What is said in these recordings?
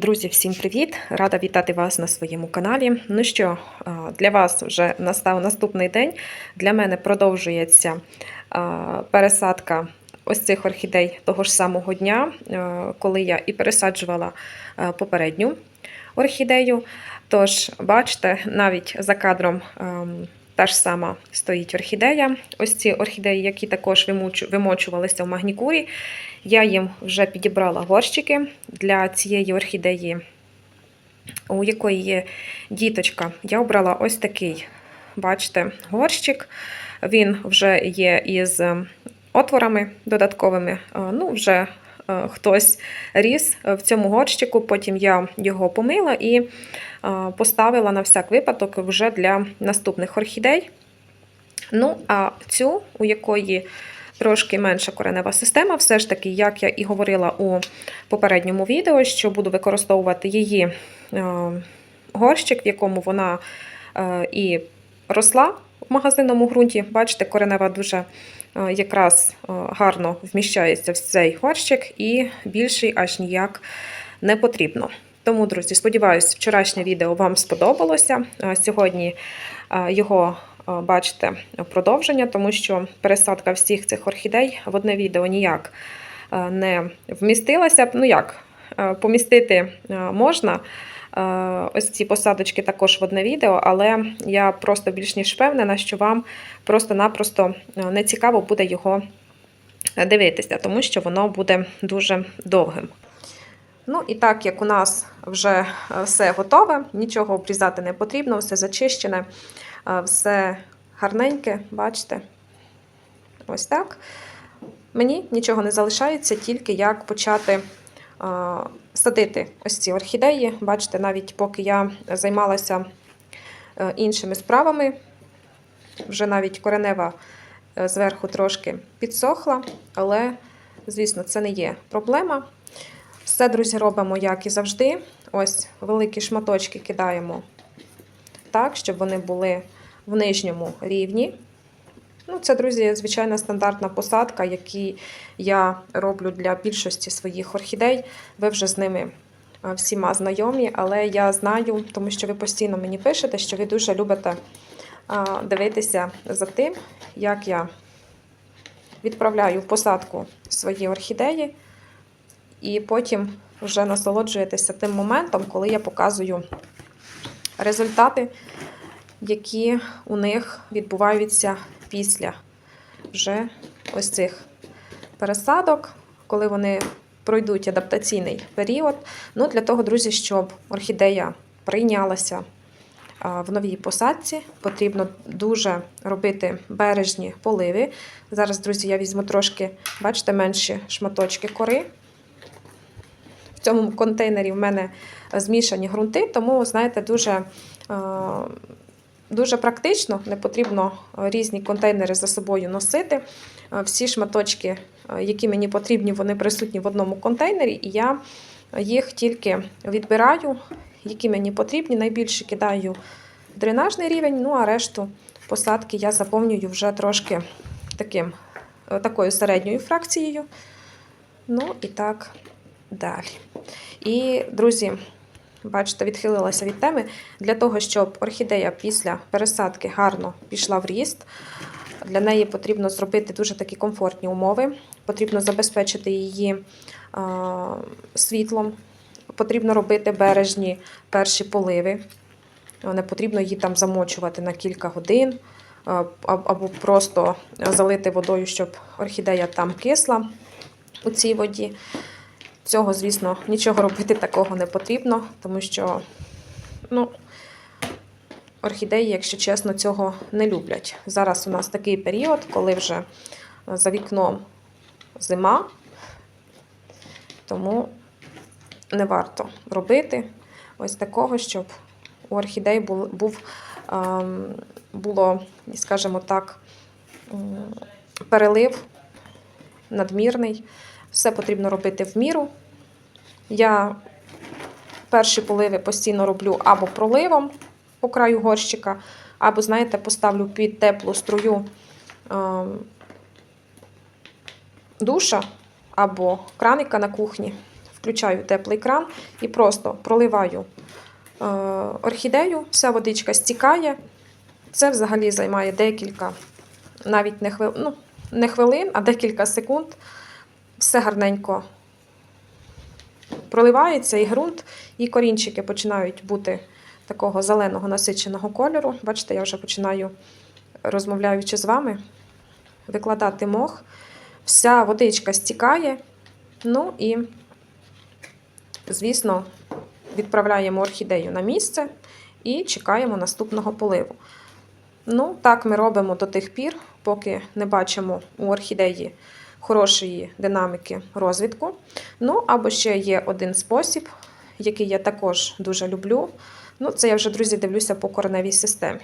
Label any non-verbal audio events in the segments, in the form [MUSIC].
Друзі, всім привіт! Рада вітати вас на своєму каналі. Ну що, для вас вже настав наступний день. Для мене продовжується пересадка ось цих орхідей того ж самого дня, коли я і пересаджувала попередню орхідею. Тож, бачите, навіть за кадром. Та ж сама стоїть орхідея. Ось ці орхідеї, які також вимочувалися в магнікурі. Я їм вже підібрала горщики для цієї орхідеї, у якої є діточка. Я обрала ось такий, бачите, горщик. Він вже є із отворами додатковими. Ну, вже хтось ріс в цьому горщику. Потім я його помила і е, поставила на всяк випадок вже для наступних орхідей. Ну, а цю, у якої трошки менша коренева система, все ж таки, як я і говорила у попередньому відео, що буду використовувати її е, горщик, в якому вона е, і росла в магазинному ґрунті. Бачите, коренева дуже е, якраз е, гарно вміщається в цей горщик, і більший аж ніяк не потрібно. Тому, друзі, сподіваюся, вчорашнє відео вам сподобалося. Е, Сьогодні е, його е, бачите продовження, тому що пересадка всіх цих орхідей в одне відео ніяк е, не вмістилася. Ну як, е, помістити е, можна. Е, Ось ці посадочки також в одне відео, але я просто більш ніж впевнена, що вам просто-напросто е, не цікаво буде його дивитися, тому що воно буде дуже довгим. Ну і так як у нас вже е, все готове, нічого обрізати не потрібно, все зачищене, е, все гарненьке, бачите? Ось так. Мені нічого не залишається, тільки як почати е, садити ось ці орхідеї. Бачите, навіть поки я займалася е, іншими справами, вже навіть коренева е, зверху трошки підсохла, але, звісно, це не є проблема. Все, друзі, робимо, як і завжди. Ось великі шматочки кидаємо так, щоб вони були в нижньому рівні. Ну, це, друзі, звичайна стандартна посадка, які я роблю для більшості своїх орхідей. Ви вже з ними всіма знайомі, але я знаю, тому що ви постійно мені пишете, що ви дуже любите дивитися за тим, як я відправляю в посадку свої орхідеї, і потім вже насолоджуєтеся тим моментом, коли я показую результати, які у них відбуваються після вже ось цих пересадок, коли вони пройдуть адаптаційний період. Ну, для того, друзі, щоб орхідея прийнялася в новій посадці, потрібно дуже робити бережні поливи. Зараз, друзі, я візьму трошки, бачите, менші шматочки кори. В цьому контейнері в мене змішані ґрунти, тому, знаєте, дуже Дуже практично, не потрібно е, різні контейнери за собою носити. Е, Всі шматочки, е, які мені потрібні, вони присутні в одному контейнері, і я їх тільки відбираю, які мені потрібні. Найбільше кидаю в дренажний рівень, ну а решту посадки я заповнюю вже трошки таким, такою середньою фракцією. Ну і так далі. І, друзі, бачите, відхилилася від теми. Для того, щоб орхідея після пересадки гарно пішла в ріст, для неї потрібно зробити дуже такі комфортні умови. Потрібно забезпечити її світлом, потрібно робити бережні перші поливи. Не потрібно її там замочувати на кілька годин, або просто залити водою, щоб орхідея там кисла у цій воді. Цього, звісно, нічого робити такого не потрібно, тому що ну, орхідеї, якщо чесно, цього не люблять. Зараз у нас такий період, коли вже за вікном зима, тому не варто робити ось такого, щоб у орхідей був, ем, було, скажімо так, перелив надмірний. Все потрібно робити в міру. Я перші поливи постійно роблю або проливом по краю горщика, або, знаєте, поставлю під теплу струю е, душа або краника на кухні, включаю теплий кран і просто проливаю е, орхідею, вся водичка стікає. Це взагалі займає декілька, навіть не хвилин, ну, не хвилин, а декілька секунд. Все гарненько проливається і ґрунт, і корінчики починають бути такого зеленого насиченого кольору. Бачите, я вже починаю, розмовляючи з вами, викладати мох. Вся водичка стікає. Ну і, звісно, відправляємо орхідею на місце і чекаємо наступного поливу. Ну, так ми робимо до тих пір, поки не бачимо у орхідеї хорошої динаміки розвитку. Ну, або ще є один спосіб, який я також дуже люблю. Ну, це я вже, друзі, дивлюся по кореневій системі.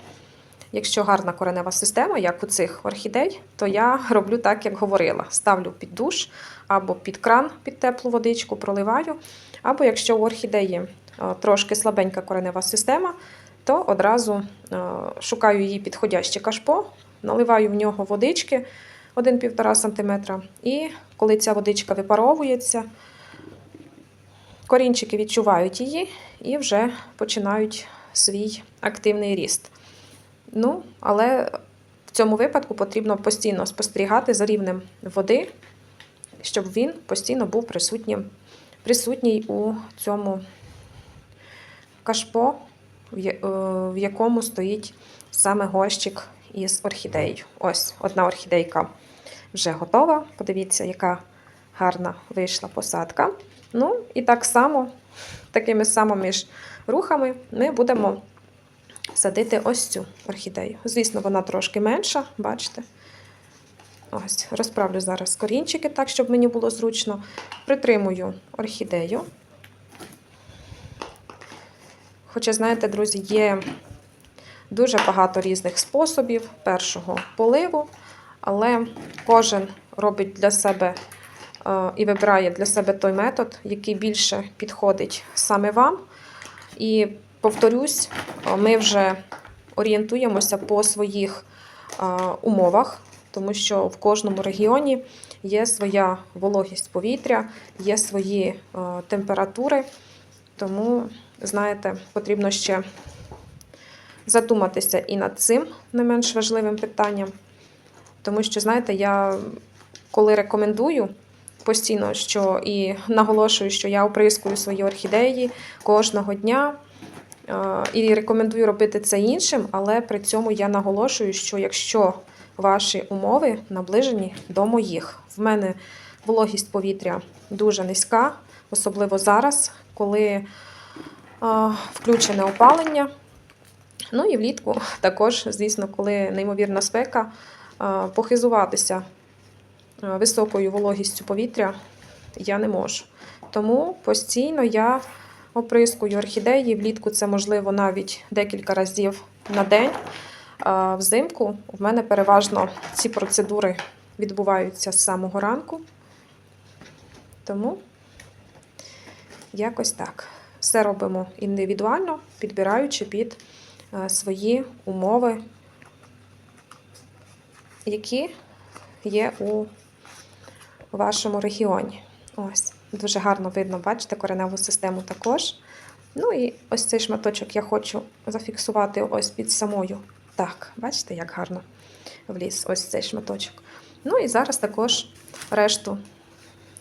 Якщо гарна коренева система, як у цих орхідей, то я [LAUGHS] роблю так, як говорила. Ставлю під душ або під кран під теплу водичку, проливаю. Або якщо у орхідеї е, трошки слабенька коренева система, то одразу е, шукаю її підходяще кашпо, наливаю в нього водички 1-1,5 см. І коли ця водичка випаровується, корінчики відчувають її і вже починають свій активний ріст. Ну, але в цьому випадку потрібно постійно спостерігати за рівнем води, щоб він постійно був присутнім, присутній у цьому кашпо, в е, якому стоїть саме горщик із орхідеєю. Ось одна орхідейка вже готова. Подивіться, яка гарна вийшла посадка. Ну, і так само, такими самими ж рухами, ми будемо садити ось цю орхідею. Звісно, вона трошки менша, бачите? Ось, розправлю зараз корінчики так, щоб мені було зручно. Притримую орхідею. Хоча, знаєте, друзі, є дуже багато різних способів першого поливу, але кожен робить для себе е, і вибирає для себе той метод, який більше підходить саме вам. І повторюсь, е, ми вже орієнтуємося по своїх е, умовах, тому що в кожному регіоні є своя вологість повітря, є свої температури. Тому, знаєте, потрібно ще задуматися і над цим не менш важливим питанням. Тому що, знаєте, я коли рекомендую постійно, що і наголошую, що я оприскую свої орхідеї кожного дня. е, І рекомендую робити це іншим, але при цьому я наголошую, що якщо ваші умови наближені до моїх, в мене вологість повітря дуже низька, особливо зараз, коли е, включене опалення. Ну і влітку [LAUGHS] також, звісно, коли неймовірна спека, похизуватися високою вологістю повітря я не можу. Тому постійно я оприскую орхідеї. Влітку це можливо навіть декілька разів на день. Взимку в мене переважно ці процедури відбуваються з самого ранку. Тому якось так. Все робимо індивідуально, підбираючи під е, свої умови, які є у вашому регіоні. Ось, дуже гарно видно, бачите, кореневу систему також. Ну і ось цей шматочок я хочу зафіксувати ось під самою. Так, бачите, як гарно вліз ось цей шматочок. Ну і зараз також решту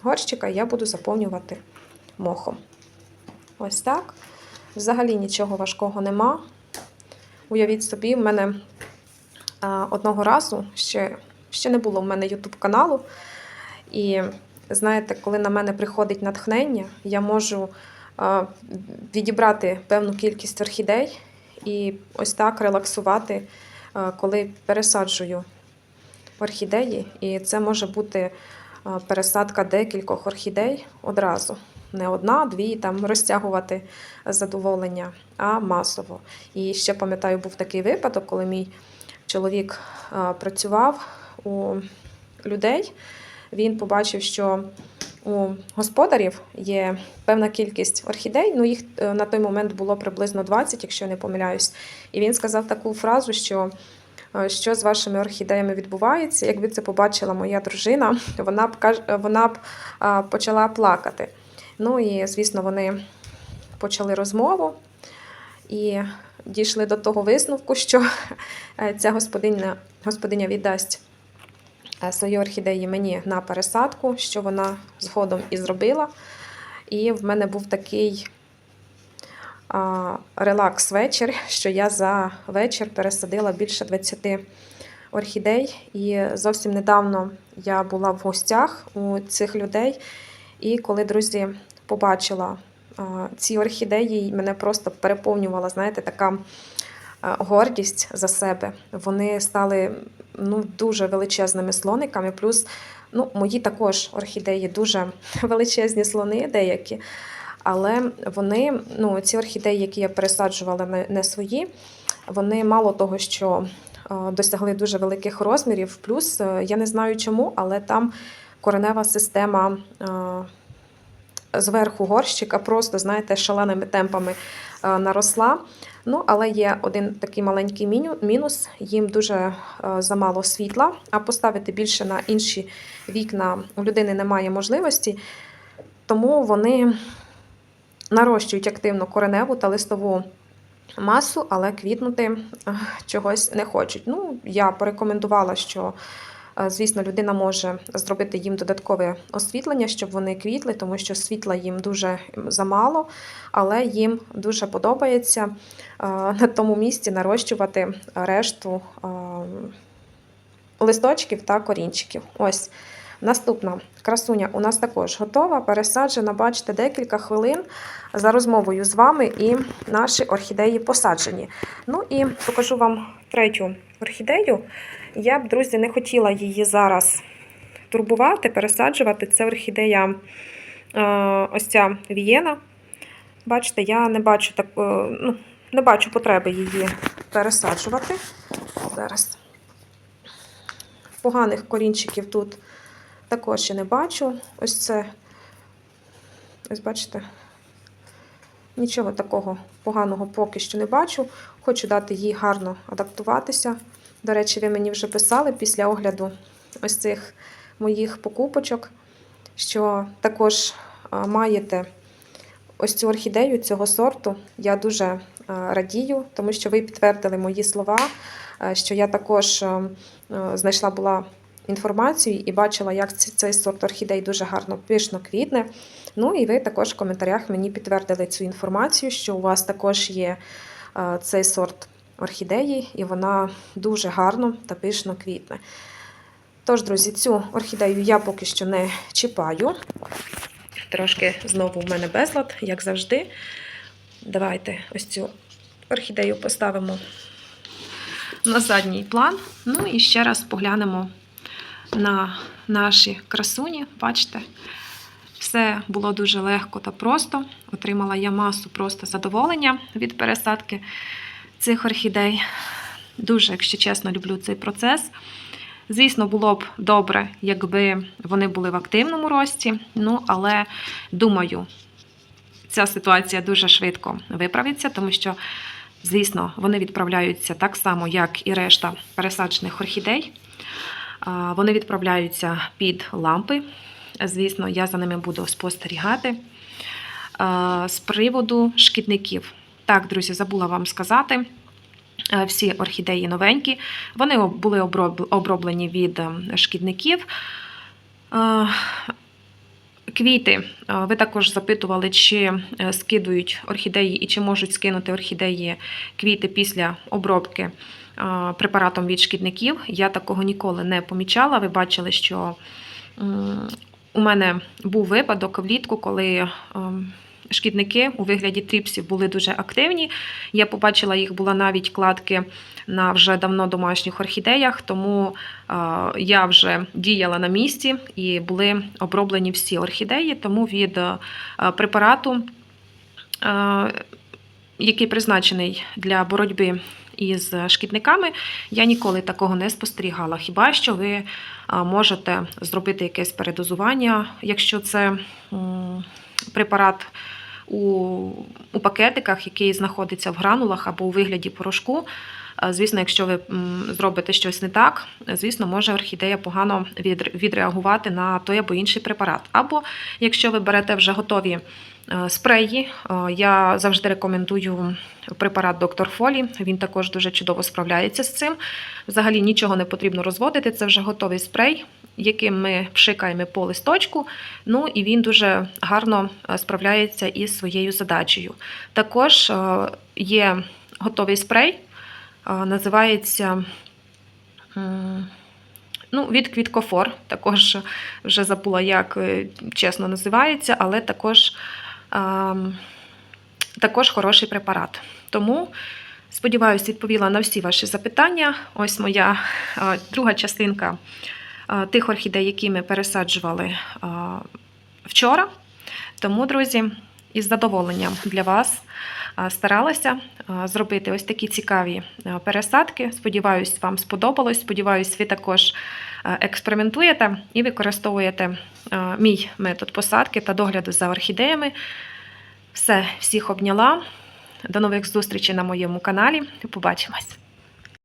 горщика я буду заповнювати мохом. Ось так. Взагалі нічого важкого нема. Уявіть собі, в мене одного разу ще, ще не було в мене YouTube каналу. І знаєте, коли на мене приходить натхнення, я можу відібрати певну кількість орхідей і ось так релаксувати, коли пересаджую орхідеї. І це може бути пересадка декількох орхідей одразу. Не одна, дві там розтягувати задоволення, а масово. І ще пам'ятаю, був такий випадок, коли мій чоловік працював у людей. Він побачив, що у господарів є певна кількість орхідей. Ну, їх е, на той момент було приблизно 20, якщо я не помиляюсь. І він сказав таку фразу, що е, що з вашими орхідеями відбувається. Якби це побачила моя дружина, вона б вона б почала плакати. Ну і, звісно, вони почали розмову і дійшли до того висновку, що [LAUGHS] е, ця господиня, господиня віддасть е, свої орхідеї мені на пересадку, що вона згодом і зробила. І в мене був такий релакс вечір, [LAUGHS] що я за вечір пересадила більше 20 орхідей. І зовсім недавно я була в гостях у цих людей. І коли друзі побачила ці орхідеї, мене просто переповнювала, знаєте, така гордість за себе. Вони стали ну, дуже величезними слониками. Плюс ну, мої також орхідеї дуже [LAUGHS] величезні слони деякі. Але вони, ну, ці орхідеї, які я пересаджувала не, свої, вони мало того, що е, досягли дуже великих розмірів. Плюс е, я не знаю чому, але там коренева система е, зверху горщика просто, знаєте, шаленими темпами е, наросла. Ну, але є один такий маленький мінус: їм дуже е, замало світла, а поставити більше на інші вікна у людини немає можливості. Тому вони нарощують активно кореневу та листову масу, але квітнути е, чогось не хочуть. Ну, я порекомендувала, що, звісно, людина може зробити їм додаткове освітлення, щоб вони квітли, тому що світла їм дуже замало, але їм дуже подобається на тому місці нарощувати решту листочків та корінчиків. Ось. Наступна красуня у нас також готова, пересаджена, бачите, декілька хвилин за розмовою з вами і наші орхідеї посаджені. Ну і покажу вам третю орхідею. Я б, друзі, не хотіла її зараз турбувати, пересаджувати. Це орхідея е, ось ця Вієна. Бачите, я не бачу так, е, ну, не бачу потреби її пересаджувати. Зараз. Поганих корінчиків тут також я не бачу. Ось це, ось бачите, нічого такого поганого поки що не бачу. Хочу дати їй гарно адаптуватися. До речі, ви мені вже писали після огляду ось цих моїх покупочок, що також маєте ось цю орхідею цього сорту. Я дуже радію, тому що ви підтвердили мої слова, що я також знайшла була інформацію і бачила, як цей сорт орхідей дуже гарно пишно квітне. Ну і ви також в коментарях мені підтвердили цю інформацію, що у вас також є цей сорт орхідеї, і вона дуже гарно та пишно квітне. Тож, друзі, цю орхідею я поки що не чіпаю. Трошки знову в мене безлад, як завжди. Давайте ось цю орхідею поставимо на задній план. Ну і ще раз поглянемо на наші красуні. Бачите, все було дуже легко та просто. Отримала я масу просто задоволення від пересадки цих орхідей. Дуже, якщо чесно, люблю цей процес. Звісно, було б добре, якби вони були в активному рості. Ну, але думаю, ця ситуація дуже швидко виправиться, тому що, звісно, вони відправляються так само, як і решта пересаджених орхідей. Вони відправляються під лампи. Звісно, я за ними буду спостерігати. З приводу шкідників. Так, друзі, забула вам сказати. Е, Всі орхідеї новенькі. Вони були оброблені від ем, шкідників. Е, Квіти. Е, Ви також запитували, чи скидують орхідеї і чи можуть скинути орхідеї квіти після обробки препаратом від шкідників. Я такого ніколи не помічала. Ви бачили, що у мене був випадок влітку, коли ем, шкідники у вигляді тріпсів були дуже активні. Я побачила їх була навіть кладки на вже давно домашніх орхідеях, тому я вже діяла на місці і були оброблені всі орхідеї, тому від препарату, який призначений для боротьби із шкідниками, я ніколи такого не спостерігала. Хіба що ви можете зробити якесь передозування, якщо це препарат у, у пакетиках, який знаходиться в гранулах або у вигляді порошку. Е, Звісно, якщо ви зробите щось не так, звісно, може орхідея погано відреагувати на той або інший препарат. Або якщо ви берете вже готові спреї, е, я завжди рекомендую препарат Доктор Фолі. Він також дуже чудово справляється з цим. Взагалі нічого не потрібно розводити. Це вже готовий спрей, яким ми пшикаємо по листочку. Ну і він дуже гарно е, справляється із своєю задачею. Також е, є готовий спрей, е, називається. Ну, від Квіткофор, також вже забула, як е, чесно називається, але також, також хороший препарат. Тому, сподіваюся, відповіла на всі ваші запитання. Ось моя е, друга частинка е, тих орхідей, які ми пересаджували е, вчора. Тому, друзі, із задоволенням для вас старалася зробити ось такі цікаві пересадки. Сподіваюсь, вам сподобалось. Сподіваюсь, ви також експериментуєте і використовуєте е, мій метод посадки та догляду за орхідеями. Все, всіх обняла. До нових зустрічей на моєму каналі. Побачимось!